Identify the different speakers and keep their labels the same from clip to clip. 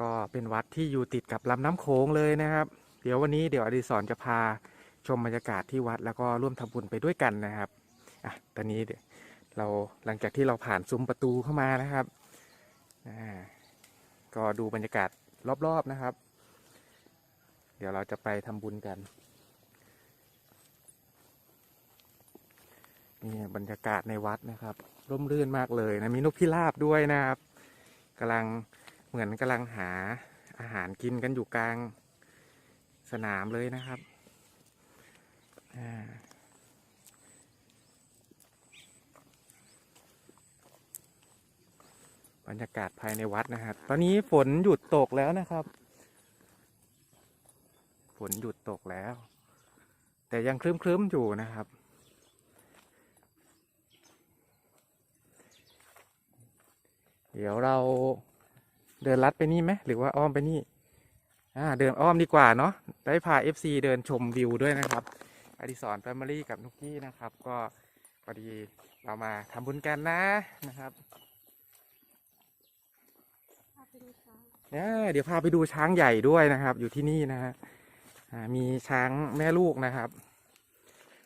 Speaker 1: ก็เป็นวัดที่อยู่ติดกับลำน้ำโขงเลยนะครับ เดี๋ยววันนี้เดี๋ยวอดิศรจะพาชมบรรยากาศที่วัดแล้วก็ร่วมทำบุญไปด้วยกันนะครับอะตอนนี้เดี๋ยวเราหลังจากที่เราผ่านซุ้มประตูเข้ามานะครับอ่าก็ดูบรรยากาศรอบๆนะครับ เดี๋ยวเราจะไปทำบุญกันนี่บรรยากาศในวัดนะครับ ร่มรื่นมากเลยนะมีนกพิราบด้วยนะครับกำลัง เหมือนกำลังหาอาหารกินกันอยู่กลางสนามเลยนะครับบรรยากาศภายในวัดนะครับ ตอนนี้ฝนหยุดตกแล้วนะครับ ฝนหยุดตกแล้ว แต่ยังครึ้มๆอยู่นะครับ เดี๋ยวเรา เดินลัดไปนี่ไหมหรือว่าอ้อมไปนี่อ่าเดินอ้อมดีกว่าเนาะได้พา FC เดินชมวิวด้วยนะครับอดิศรแฟมิลี่กับนุกกี้นะครับ ก็พอดีเรามาทำบุญกันนะนะครับเนี่ยเดี๋ยวพาไปดูช้างใหญ่ด้วยนะครับ อยู่ที่นี่นะฮะอ่ามีช้างแม่ลูกนะครับ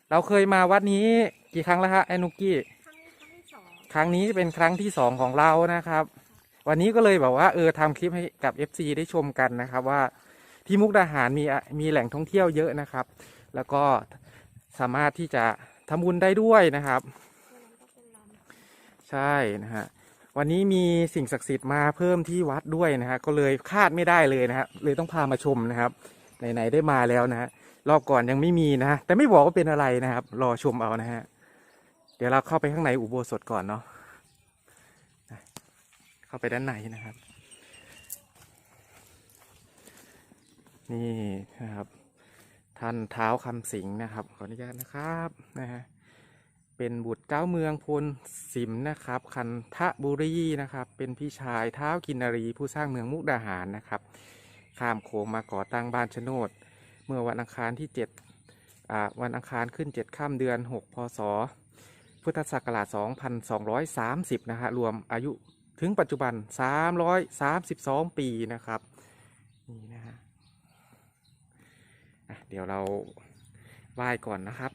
Speaker 1: เราเคยมาวัดนี้กี่ครั้งแล้วฮะไอ้นุกกี้
Speaker 2: ครั้งนี้ครั้งที่สอง
Speaker 1: ครั้งนี้เป็นครั้งที่สองของเรานะครับ วันนี้ก็เลยแบบว่าเออทำคลิปให้กับ FC ได้ชมกันนะครับว่าที่มุกดาหารมีมีแหล่งท่องเที่ยวเยอะนะครับ แล้วก็สามารถที่จะทำบุญได้ด้วยนะครับ ใช่นะฮะวันนี้มีสิ่งศักดิ์สิทธิ์มาเพิ่มที่วัดด้วยนะฮะก็เลยคาดไม่ได้เลยนะฮะเลยต้องพามาชมนะครับไหนๆได้มาแล้วนะฮะรอบก่อนยังไม่มีนะฮะแต่ไม่บอกว่าเป็นอะไรนะครับ รอชมเอานะฮะเดี๋ยวเราเข้าไปข้างในอุโบสถก่อนเนาะ เข้าไปด้านในนะครับ นี่นะครับ ท่านเท้าคำสิงนะครับ ขออนุญาตนะครับนะฮะเป็นบุตรเจ้าเมืองพลสิมนะครับ คันทะบุรีนะครับ เป็นพี่ชายเท้ากินารีผู้สร้างเมืองมุกดาหารนะครับ ข้ามโขงมาก่อตั้งบ้านชะโนดเมื่อวันอังคารที่7อ่าวันอังคารขึ้น 7 ข้ามเดือน 6 พศพุทธศักราช 2230 นะฮะรวมอายุ ถึงปัจจุบัน 332 ปีนะครับ นี่นะฮะอะเดี๋ยวเราไหว้ก่อนนะครับ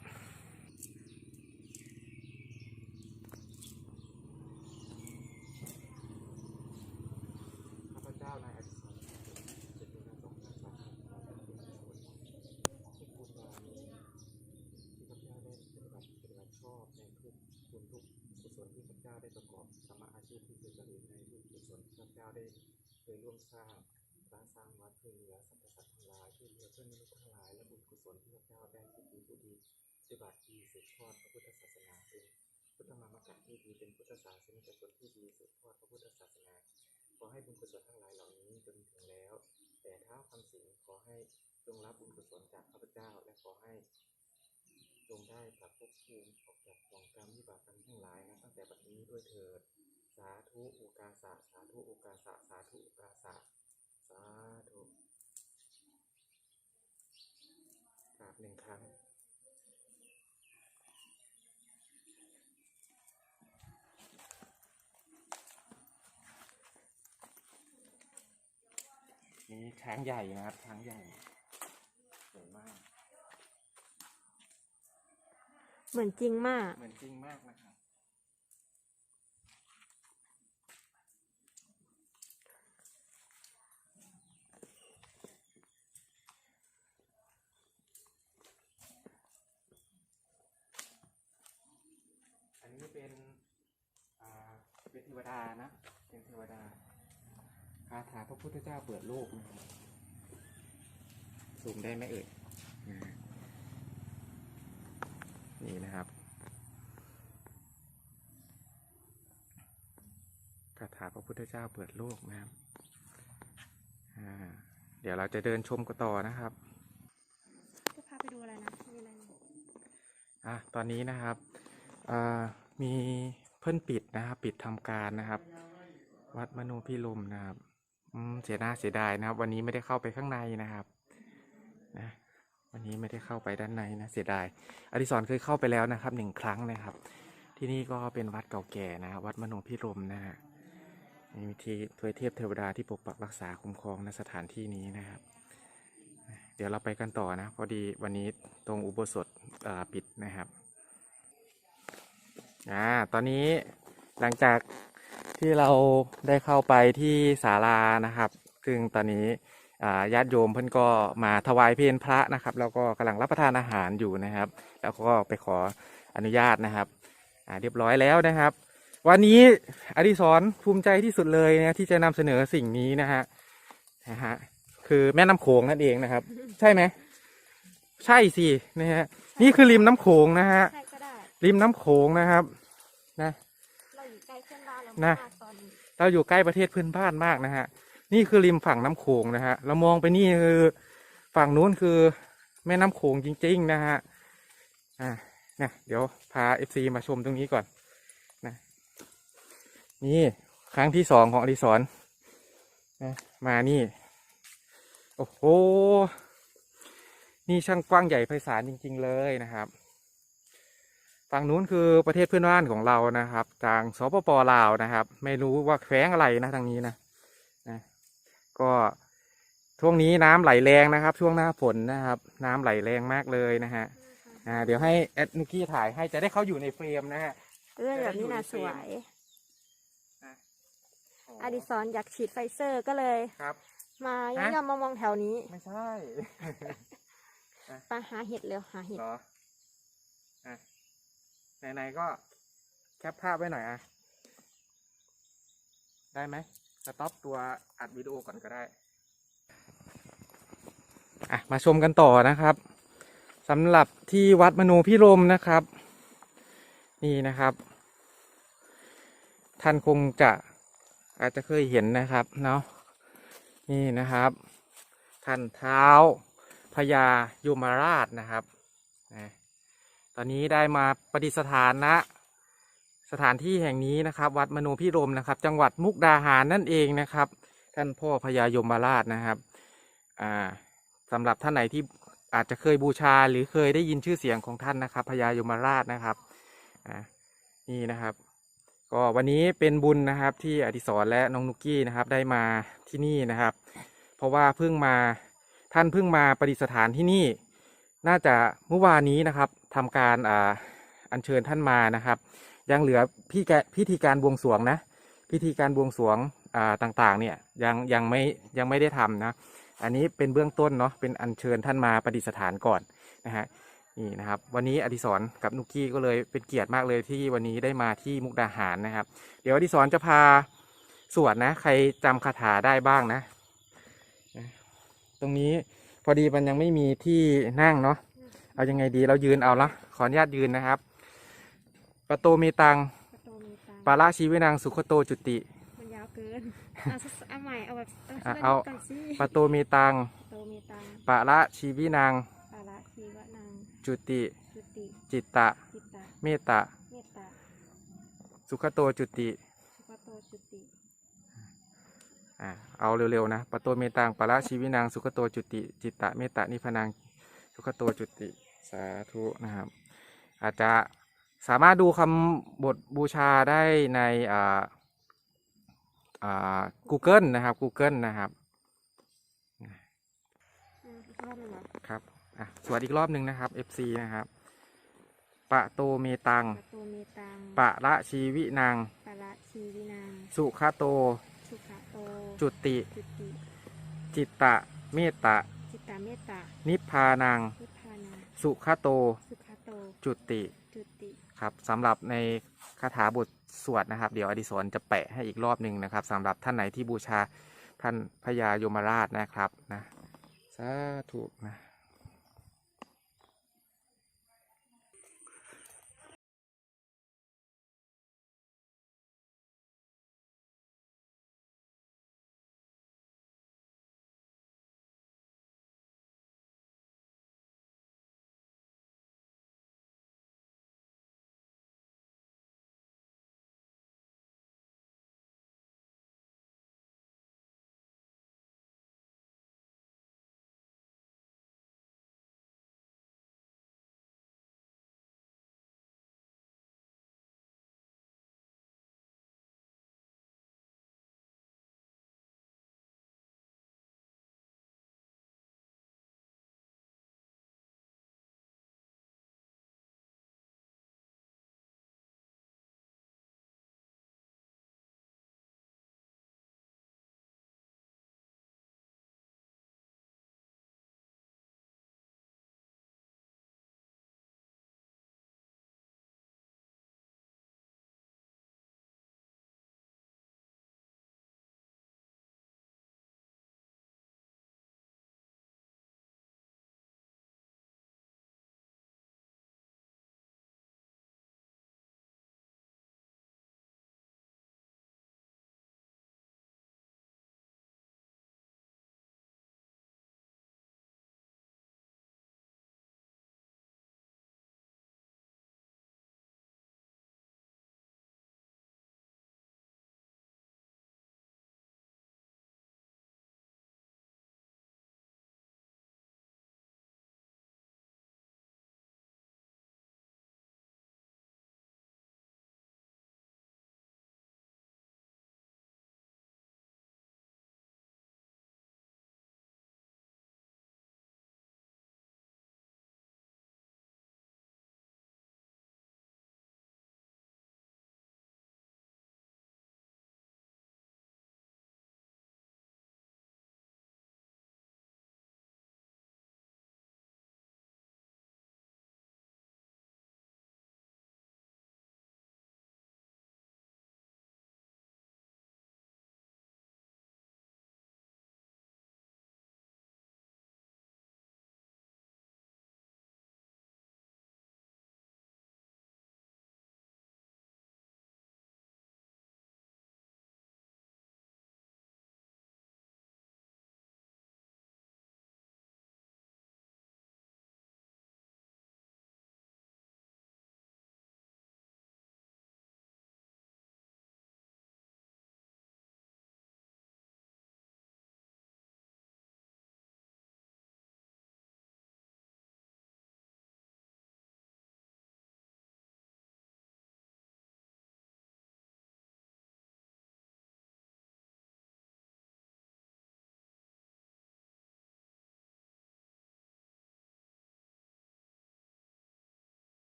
Speaker 1: ข้าพเจ้านายอดิศรเจตนาสองห้าสามขอเป็นบุญที่คุณบารมีที่ข้าพเจ้าได้ปฏิบัติปฏิบัติชอบในทุกบุญทุกกุศลที่ข้าพเจ้าได้ประกอบ สมาอาชีพที่สุจริตในทุกกุศลที่าพเจ้าได้เคยร่วมสร้างร้านสร้างวัดเพื่อเหลือสรรพสัตว์ทั้งหลายช่วยเหลือเพื่อนมนุษย์ทั้งหลายและบุญกุศลที่ข้าพเจ้าได้คิดดีผู้ดีปฏิบัติดีสืบทอดพระพุทธศาสนาเป็นพุทธมามกะที่ดีเป็นพุทธศาสนิกชนที่ดีสืบทอดพระพุทธศาสนาขอให้บุญกุศลทั้งหลายเหล่านี้จนถึงแล้ว แต่เท้าคำสิงขอให้จงรับบุญกุศลจากข้าพเจ้า และขอให้จงได้กับภพภูมิออกจากกองกรรมวิบากกรรมทั้งหลายนะตั้งแต่บัดนี้ด้วยเถิด สาธุโอกาสะสาธุโอกาสะสาธุโอกาสะสาธุกราบหนึ่งครั้งนี่ช้างใหญ่นะครับ ช้างใหญ่สวยมาก
Speaker 2: เหมือนจริงมาก
Speaker 1: เหมือนจริงมากนะครับ อันนี้ เป็นอ่าเป็นเทวดานะ เป็นเทวดาคาถาพระพุทธเจ้าเปิดโลกนะครับซูมได้ไหมเอ่ยนะฮะนี่นะครับคาถาพระพุทธเจ้าเปิดโลกนะครับอ่าเดี๋ยวเราจะเดินชมกันต่อนะครับ
Speaker 2: จะพาไปดูอะไรนะมีอะไรนะ
Speaker 1: อะตอนนี้นะครับอ่า มีเพิ่นปิดนะครับ ปิดทำการนะครับ วัดมโนพิลมนะครับอืมเสียหน้าเสียดายนะครับ วันนี้ไม่ได้เข้าไปข้างในนะครับนะวันนี้ไม่ได้เข้าไปด้านในนะเสียดายอดิศรเคยเข้าไปแล้วนะครับหนึ่งครั้งนะครับ ที่นี่ก็เป็นวัดเก่าแก่นะ วัดมโนพิรมนะฮะมีทีทวยเทพเทวดาที่ปกปักรักษาคุ้มครองในสถานที่นี้นะครับ เดี๋ยวเราไปกันต่อนะ พอดีวันนี้ตรงอุโบสถอ่าปิดนะครับ อ่าตอนนี้หลังจากที่เราได้เข้าไปที่ศาลานะครับ ซึ่งตอนนี้ญาติโยมเพิ่อนก็มาถวายเพลพระนะครับ แล้วก็กำลังรับประทานอาหารอยู่นะครับ แล้วก็ไปขออนุญาตนะครับอ่าเรียบร้อยแล้วนะครับ วันนี้อดิศรภูมิใจที่สุดเลยนะที่จะนำเสนอสิ่งนี้นะฮะนะฮะคือแม่น้ำโขงนั่นเองนะครับ ใช่ไหมใช่สินะฮะนี่คือริมน้ำโขงนะฮะ ริมน้ำโขงนะครับ นะ
Speaker 2: เราอยู่ใกล้เพื่อนบ้านเรา
Speaker 1: นะ
Speaker 2: มากตอนนี้
Speaker 1: เราอยู่ใกล้ประเทศเพื่อนบ้านมากนะฮะ นี่คือริมฝั่งน้ำโขงนะฮะ เรามองไปนี่คือฝั่งนู้นคือแม่น้ำโขงจริง ๆ นะฮะ อ่านะเดี๋ยวพาเอฟซีมาชมตรงนี้ก่อนนะนี่ครั้งที่สองของอดิศรนะมานี่ โอ้โห นี่ช่างกว้างใหญ่ไพศาลจริง ๆ เลยนะครับ ฝั่งนู้นคือประเทศเพื่อนบ้านของเรานะครับ ทางสปปลาวนะครับ ไม่รู้ว่าแคว้งอะไรนะทางนี้นะนะก็ช่วงนี้น้ำไหลแรงนะครับ ช่วงหน้าฝนนะครับ น้ำไหลแรงมากเลยนะฮะอ่าเดี๋ยวให้แอดนุกี้ถ่ายให้จะได้เขาอยู่ในเฟรมนะฮะ
Speaker 2: เรื่องแบบนี้น่าสวยอดิศรอยากฉีดไฟเซอร์ก็เลย
Speaker 1: ครับ
Speaker 2: มา
Speaker 1: ฮะ
Speaker 2: ย่อมๆมามองแถวนี้
Speaker 1: ไม่ใช่
Speaker 2: ไปหาเห็ดเร็วหาเห็ด
Speaker 1: เหรออะ ไหนๆก็แคปภาพไว้หน่อยอะได้ไหมสต็อปตัวอัดวิดีโอก่อนก็ได้อะมาชมกันต่อนะครับสำหรับที่วัดมโนพิรมนะครับ นี่นะครับ ท่านคงจะอาจจะเคยเห็นนะครับเนาะนี่นะครับ ท่านเท้าพญายมราชนะครับนะ ตอนนี้ได้มาประดิษฐานณสถานที่แห่งนี้นะครับ วัดมโนพิรมนะครับ จังหวัดมุกดาหารนั่นเองนะครับ ท่านพ่อพญายมราชนะครับอ่าสำหรับท่านไหนที่อาจจะเคยบูชาหรือเคยได้ยินชื่อเสียงของท่านนะครับพญายมราชนะครับอ่านี่นะครับ ก็วันนี้เป็นบุญนะครับที่อดิศรและน้องนุกกี้นะครับได้มาที่นี่นะครับ เพราะว่าเพิ่งมาท่านเพิ่งมาประดิษฐานที่นี่ น่าจะเมื่อวานนี้นะครับ ทำการอ่าอัญเชิญท่านมานะครับ ยังเหลือพี่แกพิธีการบวงสรวงนะ พิธีการบวงสรวงอ่าต่างๆ เนี่ยยังยังไม่ยังไม่ได้ทำนะ อันนี้เป็นเบื้องต้นเนาะเป็นอัญเชิญท่านมาประดิษฐานก่อนนะฮะนี่นะครับ วันนี้อดิศรกับนุกกี้ก็เลยเป็นเกียรติมากเลยที่วันนี้ได้มาที่มุกดาหารนะครับ เดี๋ยวอดิศรจะพาสวดนะ ใครจำคาถาได้บ้างนะ ตรงนี้พอดีมันยังไม่มีที่นั่งเนาะ เอายังไงดีเรายืนเอาละขออนุญาตยืนนะครับปะโตเมตัง
Speaker 2: ประตูมีตัง
Speaker 1: ปาราชีวินังสุขโตจุติ
Speaker 2: มันยาวเกินเอาสักเอาใหม่เอาแบบ
Speaker 1: อะ
Speaker 2: ทีละ
Speaker 1: เอา
Speaker 2: นิดก่อนสิ
Speaker 1: ปะโตเมตัง
Speaker 2: ประตูมีตัง
Speaker 1: ปาราชีวินัง
Speaker 2: ปาละชีวะนัง
Speaker 1: จุติ
Speaker 2: จุติ
Speaker 1: จิตตะ
Speaker 2: จิตตะ
Speaker 1: เมตตา
Speaker 2: เมตตา
Speaker 1: สุขโตจุติ
Speaker 2: สุขโตจุติ
Speaker 1: อ่าเอาเร็วๆนะปะโตเมตังปาราชีวินังสุขโตจุติ จิตตะเมตตานิพพานังสุขโตจุติ สาธุนะครับ อาจจะสามารถดูคำบทบูชาได้ในอ่าอ่า Google นะครับ Google นะครับ
Speaker 2: อืมอีกรอบหนึ่งเหรอ
Speaker 1: ครับอะสวัสดีอีกรอบหนึ่งนะครับ FC นะครับปะโตเมตัง
Speaker 2: ประตูมีตัง
Speaker 1: ปะละชีวินัง
Speaker 2: ปาละชีวินัง
Speaker 1: สุขโต
Speaker 2: สุขโต
Speaker 1: จุติ
Speaker 2: จุติ
Speaker 1: จิตตะเมตตา
Speaker 2: จิตตาเมตตา
Speaker 1: นิพพานัง
Speaker 2: นิพพานา
Speaker 1: สุขโต
Speaker 2: สุขโต
Speaker 1: จุติ
Speaker 2: จุติ
Speaker 1: ครับสำหรับในคาถาบทสวดนะครับ เดี๋ยวอดิศรจะแปะให้อีกรอบหนึ่งนะครับสำหรับท่านไหนที่บูชาท่านพญายมราชนะครับนะสาธุนะ